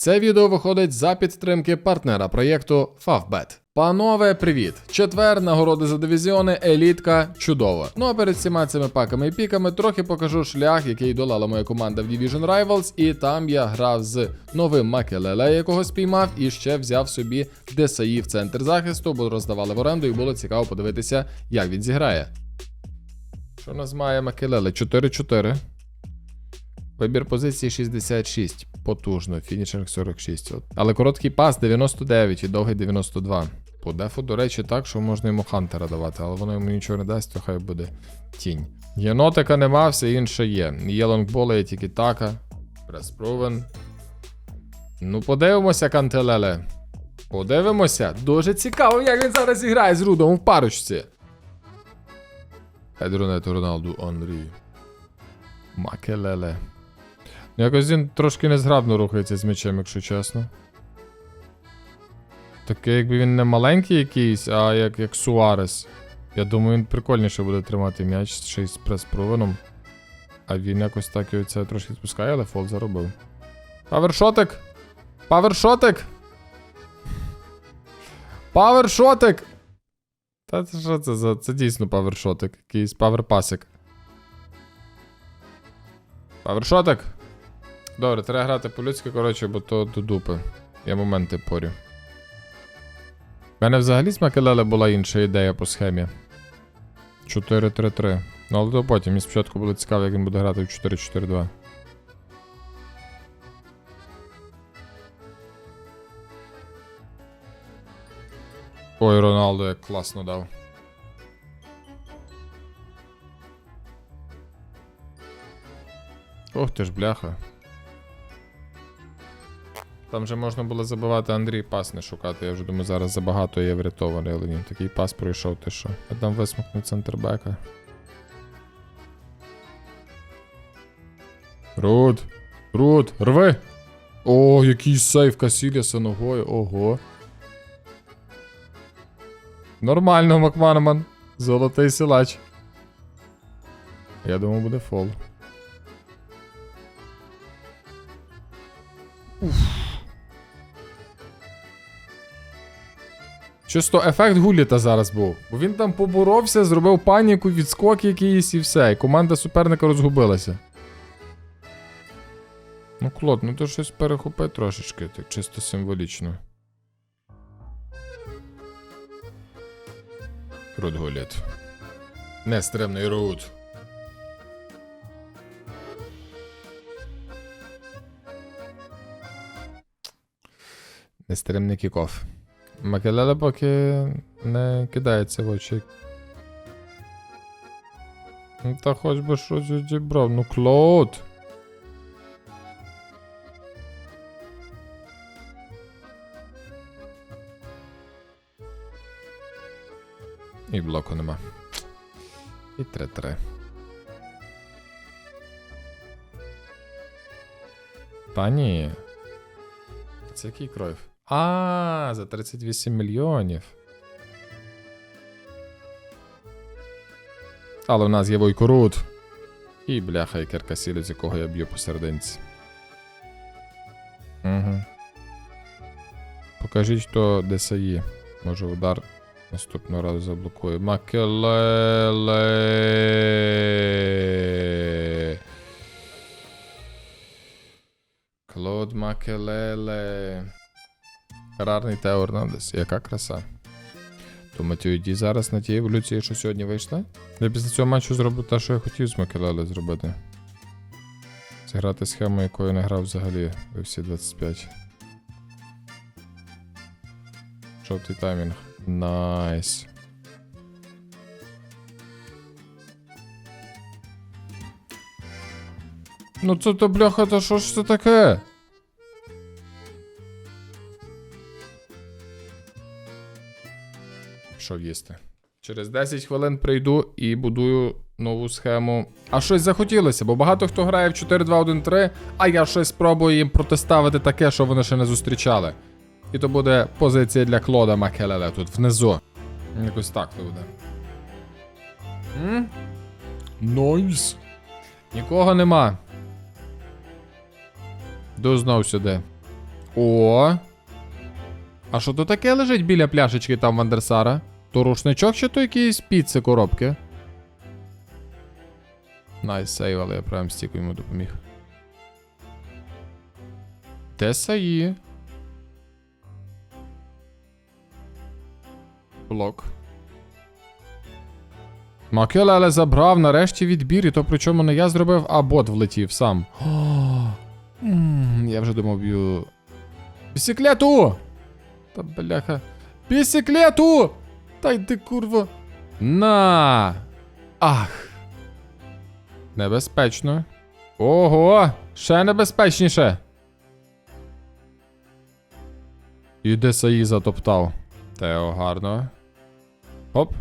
Це відео виходить за підтримки партнера проєкту Favbet. Панове, привіт! Четвер, нагороди за дивізіони, елітка, чудово. Ну а перед всіма цими паками і піками трохи покажу шлях, який долала моя команда в Division Rivals, і там я грав з новим Макелеле, якого спіймав, і ще взяв собі ДСАІ в центр захисту, бо роздавали в оренду, і було цікаво подивитися, як він зіграє. Що в нас має Макелеле? 4-4. Вибір позиції 66. Потужно, фінішинг 46. От. Але короткий пас 99 і довгий 92. По дефу, до речі, так, що можна йому Хантера давати, але воно йому нічого не дасть, то хай буде тінь. Єнотика нема, все інше є. Є лонгболи, є тільки така. Преспровен. Ну, подивимося, Кантелеле. Подивимося. Дуже цікаво, як він зараз зіграє з Рудом в парочці. Едронету Роналду Анрі. Макелеле. Ну, Якось він трошки незграбно рухається з м'ячем, якщо чесно. Таке, якби він не маленький якийсь, а як, як Суарес. Я думаю, він прикольніше буде тримати м'яч ще й з прес-провином. А він якось так і це трошки спускає, але фол заробив. Павершотик! Павершотик! Павершотик! Та це що це за. Це дійсно павершотик. Якийсь паверпасик. Павершотик! Добре, треба грати по-людськи, коротше, бо то до дупи. Я моменти порю. У мене взагалі з Макелеле була інша ідея по схемі. 4-3-3. Ну, але то потім. Мені спочатку було цікаво, як він буде грати в 4-4-2. Ой, Роналдо як класно дав. Ох ти ж, бляха. Там же можна було забивати Андрій пас не шукати. Я вже думаю, зараз забагато є врятований, але ні. Такий пас пройшов, ти що. Я там висмикнув центрбека. Руд! Руд! Рви! О, який сейф Касіліса ногою. Ого. Нормально, Макманаман. Золотий силач. Я думав, буде фол. Чисто ефект Гуліта зараз був. Бо він там поборовся, зробив паніку, відскок якийсь і все. І команда суперника розгубилася. Ну, Клод, ну то щось перехопи трошечки, так чисто символічно. Руд Гуліт. Нестримний Руд. Нестримний кікоф. Макелеле поки не кидається в очі. Ну, Та хоч би щось відібрав. Ну, Клод. І блоку нема. І 3-3. Та. Це який кройф? А, за 38 мільйонів. Але в нас є Войкорут. І бляха, і Керкасілю, з якого я б'ю посерединці. Угу. Покажіть, хто ДСАї. Може удар наступного разу заблокує. Макелеле. Клод Макелеле. Рарний Тео Ернандес. Яка краса. То Матюді зараз на тій еволюції, що сьогодні вийшла. Я після цього матчу зроблю те, що я хотів з Макелеле зробити. Зіграти схему, якою не грав взагалі в всі 25. Жовтий таймінг. Найс. Ну це то бляха, то що ж це таке? Пішов їсти. Через 10 хвилин прийду і будую нову схему. А щось захотілося, бо багато хто грає в 4-2-1-3, а я щось спробую їм протиставити таке, що вони ще не зустрічали. І то буде позиція для Клода Макелеле тут внизу. Якось так то буде. М? Найс. Нікого нема. Йду знов сюди. О. А що то таке лежить біля пляшечки там Вандерсара? То рушничок чи то якісь піци коробки? Найс сейв, але я прям стіку йому допоміг. Де Саї? Блок. Макелеле забрав нарешті відбір, і то причому не я зробив, а бот влетів сам. Я вже думав б'ю. Бісіклету! Та бляха. Бісіклету! Та йди, курва. На! Ах. Небезпечно. Ого! Ще небезпечніше. І де Саї затоптав. Тео, гарно. Оп.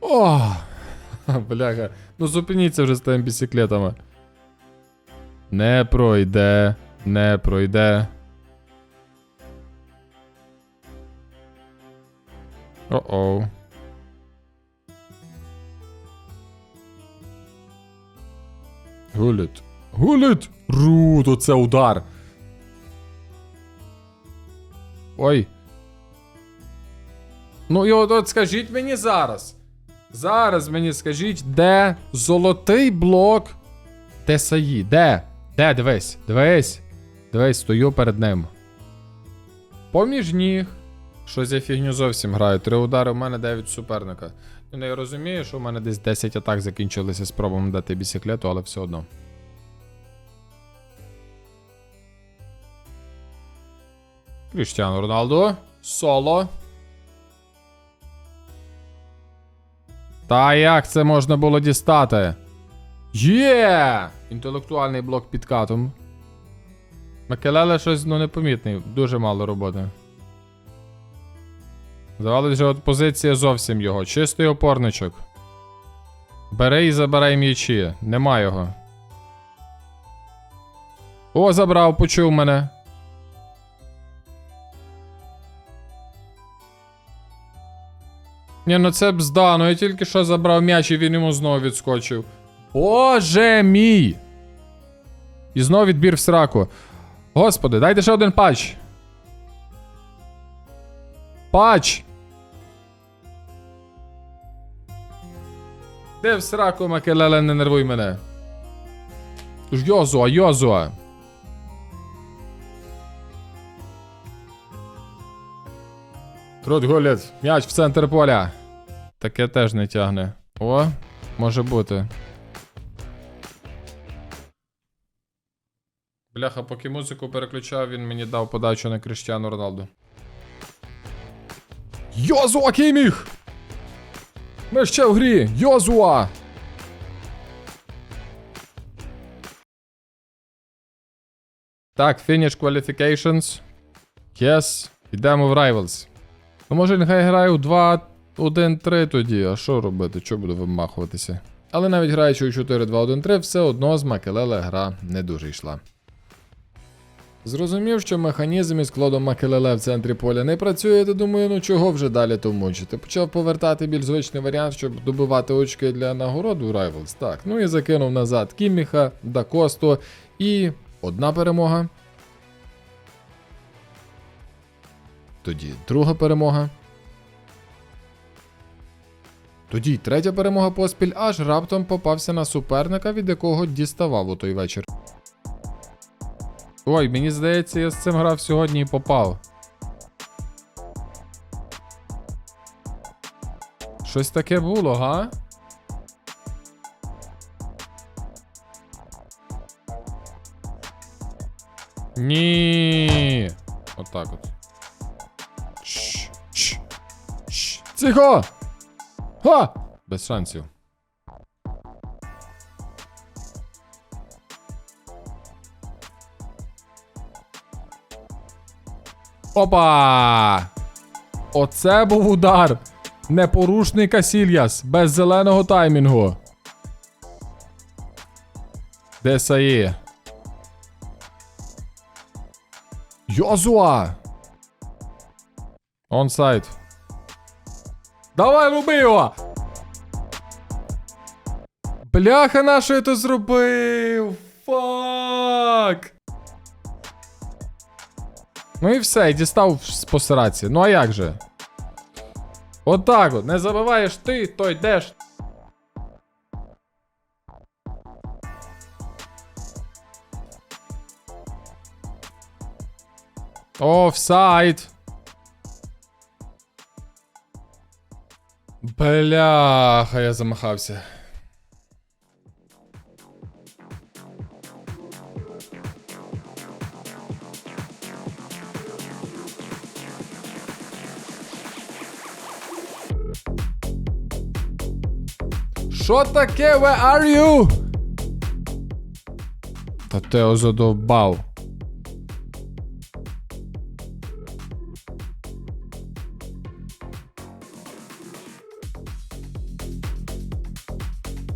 О! Бляха. Ну зупиніться вже з тими бісіклетами. Не пройде. Не пройде. О-оу. Гуліт. Гуліт! Рут, оце удар. Ой. Ну і от, от скажіть мені зараз. Зараз мені скажіть, де золотий блок Тесаї? Де? Де? Дивись, дивись. Дивись, стою перед ним. Поміж ніг. Щось я фігню зовсім граю. Три удари у мене 9 суперника. Ну, я розумію, що у мене десь 10 атак закінчилися спробами дати бісіклету, але все одно. Кріштіану Роналду. Соло. Та як це можна було дістати? Є! Інтелектуальний блок під катом. Макелеле щось ну, непомітний, дуже мало роботи. Здавалося, що от позиція зовсім його. Чистий опорничок. Бери і забирай м'ячі. Нема його. О, забрав, почув мене. Ні, ну це бзда, ну я тільки що забрав м'яч і він йому знову відскочив. Боже мій! І знову відбір в сраку. Господи, дайте ще один патч. Патч! Де в сраку, Макелеле, не нервуй мене. Йозуа, Йозуа. Трут гулять, м'яч в центр поля. Таке теж не тягне. О, може бути. Бляха, поки музику переключав, він мені дав подачу на Криштіану Роналду. Йозуа Кіміх! Ми ще в грі! Йозуа! Так, finish qualifications. Yes. Йдемо в Rivals. Ну, може, нехай грає у 2-1-3 тоді, а що робити? Чого буду вимахуватися? Але навіть граючи у 4-2-1-3, все одно з Макелеле гра не дуже йшла. Зрозумів, що механізм із Клодом Макелеле в центрі поля не працює, то думаю, ну чого вже далі то мучити. Почав повертати більш звичний варіант, щоб добивати очки для нагород у Rivals. Так, ну і закинув назад Кіміха, Дакосту і одна перемога. Тоді друга перемога. Тоді третя перемога поспіль, аж раптом попався на суперника, від якого діставав у той вечір. Ой, мені здається, я з цим грав сьогодні і попав. Щось таке було, га? Ні. Отак от. Тихо! Ха! Без шансів. Опа! Оце був удар. Непорушний Касільяс без зеленого таймінгу. Де Саї? Йозуа! Онсайд. Давай руби його! Бляха, на що я то зробив? Фак! Ну і все, і дістав з посраці. Ну а як же? Отак от, не забиваєш ти, то йдеш. Офсайд. Бляха, я замахався. Що таке? Where are you? Та Тео задовбав.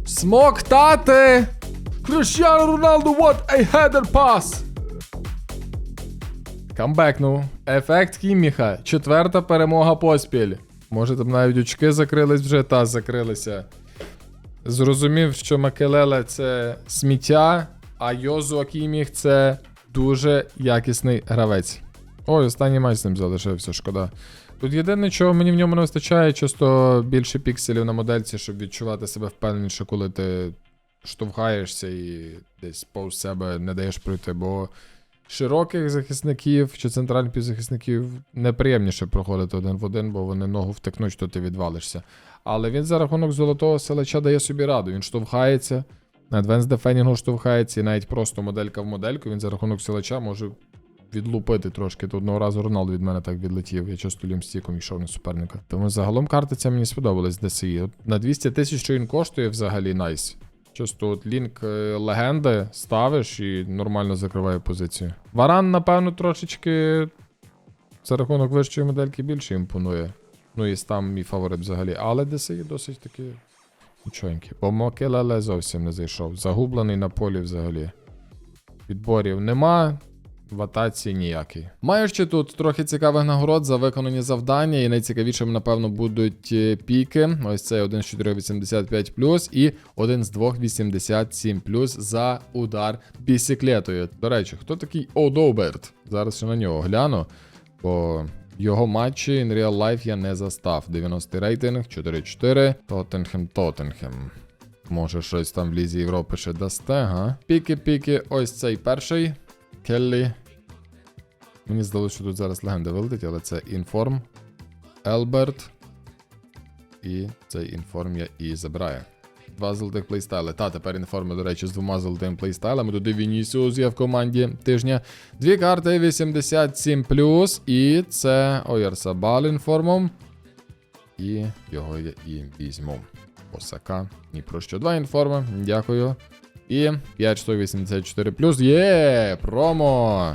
Смок тати! Cristiano Ronaldo, what a header pass! Камбекнув. Ефект Кіміха. Четверта перемога поспіль. Може там навіть очки закрились вже, та закрилися. Зрозумів, що Макелеле це сміття, а Йозуа Кіміх це дуже якісний гравець. Ой, останній матч з ним залишився, шкода. Тут єдине, чого мені в ньому не вистачає, часто більше пікселів на модельці, щоб відчувати себе впевненіше, коли ти штовхаєшся і десь повз себе не даєш пройти, бо широких захисників чи центральних півзахисників неприємніше проходити один в один, бо вони ногу втикнуть, то ти відвалишся. Але він за рахунок золотого селеча дає собі раду. Він штовхається, на Advanced Defending штовхається, і навіть просто моделька в модельку, він за рахунок селеча може відлупити трошки. Тут одного разу Роналду від мене так відлетів. Я часто лімстіком йшов на суперника. Тому загалом карта ця мені сподобалась DSI. От на 200 тисяч що він коштує взагалі найс. Часто от лінк е, легенди ставиш і нормально закриває позицію. Варан, напевно, трошечки за рахунок вищої модельки більше імпонує. Ну і там мій фаворит взагалі. Але DSI досить таки нічогенький. Бо Мокелеле зовсім не зайшов. Загублений на полі взагалі. Відборів нема. В атаці ніякий. Маю ще тут трохи цікавих нагород за виконані завдання, і найцікавішим, напевно, будуть е, піки. Ось цей 1 з 485 і 1 з 287 за удар бісіклетою. До речі, хто такий Одоберт? Зараз ще на нього гляну. Бо його матчі in real life я не застав. 90 рейтинг, 4-4. Тоттенхем, Тоттенхем. Може, щось там в Лізі Європи ще дасте, га? Піки-піки, ось цей перший. Келлі. Мені здалося, що тут зараз легенда вилетить, але це інформ. Елберт. І цей інформ я і забираю. Два золотих плейстайли. Та, тепер інформи, до речі, з двома золотими плейстайлами. Туди Вінісіус є в команді тижня. Дві карти 87 І це Ойерсабал інформом. І його я і візьму. Осака. Ні про що. Два інформи. Дякую. І 5184 плюс. Є! Промо!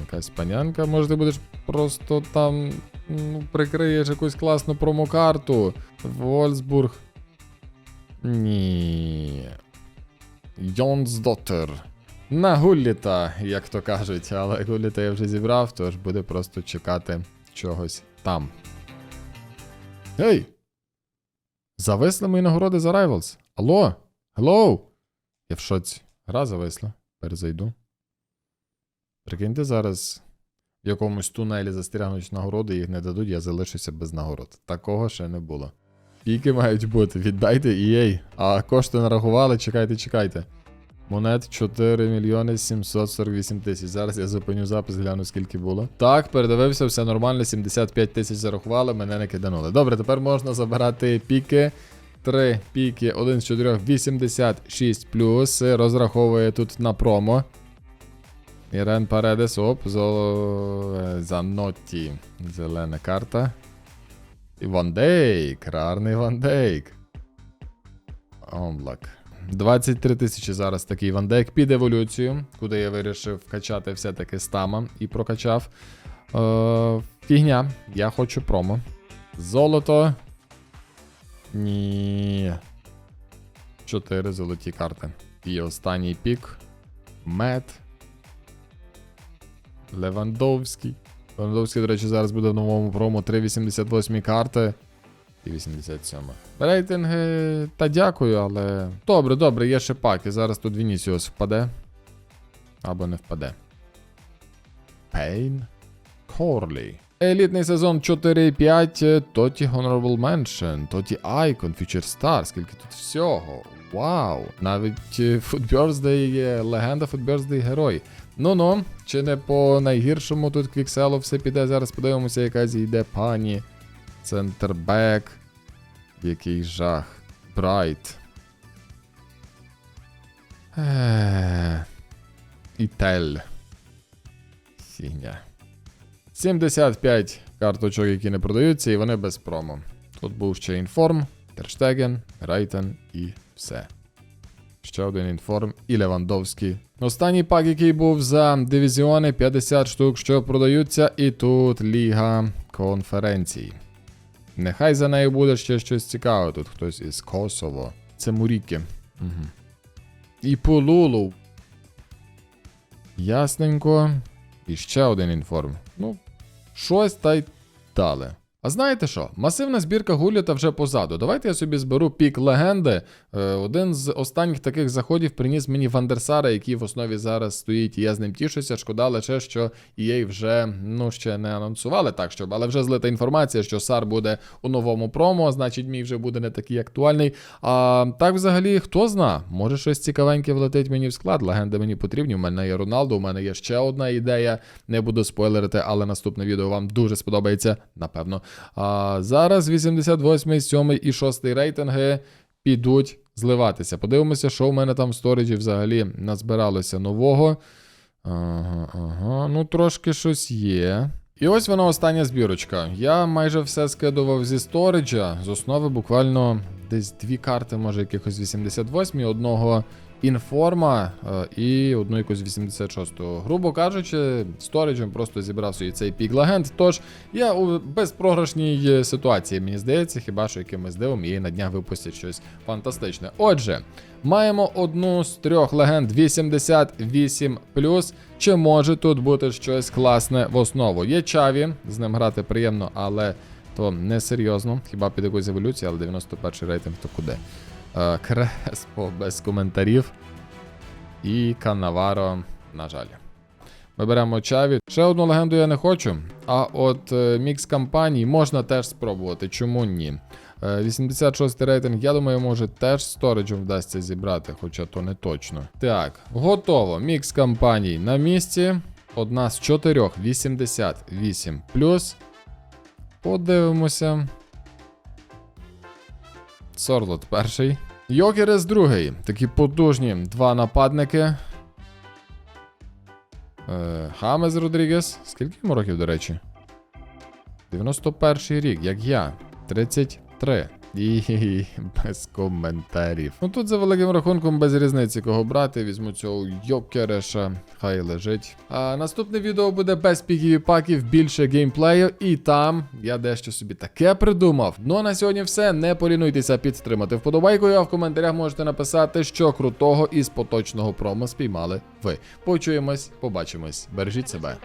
Якась панянка, може ти будеш просто там ну, прикриєш якусь класну промокарту. Вольсбург. Ні. Йонсдоттер. На гулліта, як то кажуть, але гулліта я вже зібрав, тож буде просто чекати чогось там. Гей! Зависли мої нагороди за Rivals. Алло? Hello? Я в шоці. Гра зависла. Перезайду. Прикиньте зараз. В якомусь тунелі застрягнуть нагороди, їх не дадуть, я залишуся без нагород. Такого ще не було. Піки мають бути, віддайте EA. А кошти нарахували, чекайте, чекайте. Монет 4 мільйони 748 тисяч. Зараз я зупиню запис, гляну скільки було. Так, передивився, все нормально, 75 тисяч зарахували, мене не киданули. Добре, тепер можна забирати піки. 3 піки, 1 з 4, 86 плюс. Розраховує тут на промо. Ірен Паредес, оп, зо... е, Занотті. Зелена карта. Ван Дейк, рарний Ван Дейк. Омблак. 23 тисячі зараз такий Ван Дейк під еволюцію, куди я вирішив вкачати все-таки стама і прокачав. Е, фігня, я хочу промо. Золото. Ні. 4 золоті карти. І останній пік. Мед. Левандовський. Левандовський, до речі, зараз буде в новому промо 3,88 карти. І 87. Рейтинги. Та дякую, але. Добре, добре, є ще паки. Зараз тут Вінісіус впаде. Або не впаде. Пейн. Хорлі. Елітний сезон 4.5, Тоті Honorable Mention, Тоті Icon, Future Star, скільки тут всього. Вау! Навіть Birthday є легенда Birthday герой. Ну-ну, чи не по найгіршому тут квікселу все піде. Зараз подивимося, яка зійде пані. Центрбек. Який жах. Брайт. Еee. І тель. 75 карточок, які не продаються, і вони без промо. Тут був ще інформ, Терштеген, Рейтен і все. Ще один інформ і Левандовський. Останній пак, який був за дивізіони, 50 штук, що продаються, і тут Ліга конференцій. Нехай за нею буде ще щось цікаве. Тут хтось із Косово. Це Муріки. Угу. І Пулулу. Ясненько. І ще один інформ. Ну, щось та й дали. А знаєте що? Масивна збірка гуліта вже позаду. Давайте я собі зберу пік легенди. Е, один з останніх таких заходів приніс мені Вандерсара, який в основі зараз стоїть, я з ним тішуся. Шкода лише, що EA вже ну ще не анонсували так, щоб, але вже злита інформація, що Сар буде у новому промо, значить, мій вже буде не такий актуальний. А так, взагалі, хто зна, може щось цікавеньке влетить мені в склад. Легенди мені потрібні. У мене є Роналду, у мене є ще одна ідея. Не буду спойлерити, але наступне відео вам дуже сподобається, напевно. А зараз 88, 7 і 6 рейтинги підуть зливатися. Подивимося, що в мене там в сторіджі взагалі назбиралося нового. Ага, ага, ну трошки щось є. І ось вона остання збірочка. Я майже все скидував зі сториджа. З основи буквально десь дві карти, може якихось 88, одного інформа е, і одну якусь 86-го. Грубо кажучи, сториджем просто зібрав собі цей пік легенд. Тож я у безпрограшній е, ситуації, мені здається, хіба що якимось дивом і на днях випустять щось фантастичне. Отже, маємо одну з трьох легенд 88 Чи може тут бути щось класне в основу? Є Чаві, з ним грати приємно, але то не серйозно. Хіба під якусь еволюцію, але 91 рейтинг то куди? Е, Креспо без коментарів. І Канаваро, на жаль. Ми беремо Чаві. Ще одну легенду я не хочу. А от е, мікс кампаній можна теж спробувати. Чому ні? Е, 86 рейтинг, я думаю, може теж сториджем вдасться зібрати, хоча то не точно. Так, готово. Мікс кампаній на місці. Одна з чотирьох 88 Подивимося. Сорлот перший. Йокерес другий. Такі потужні два нападники. Е, Хамес Родрігес. Скільки йому років, до речі? 91 рік, як я. 33. І без коментарів. Ну тут за великим рахунком без різниці кого брати. Візьму цього Йокереша, хай лежить. А наступне відео буде без піків і паків, більше геймплею, і там я дещо собі таке придумав. Ну а на сьогодні все. Не полінуйтеся підтримати вподобайкою, а в коментарях можете написати, що крутого із поточного промо спіймали ви. Почуємось, побачимось. Бережіть себе.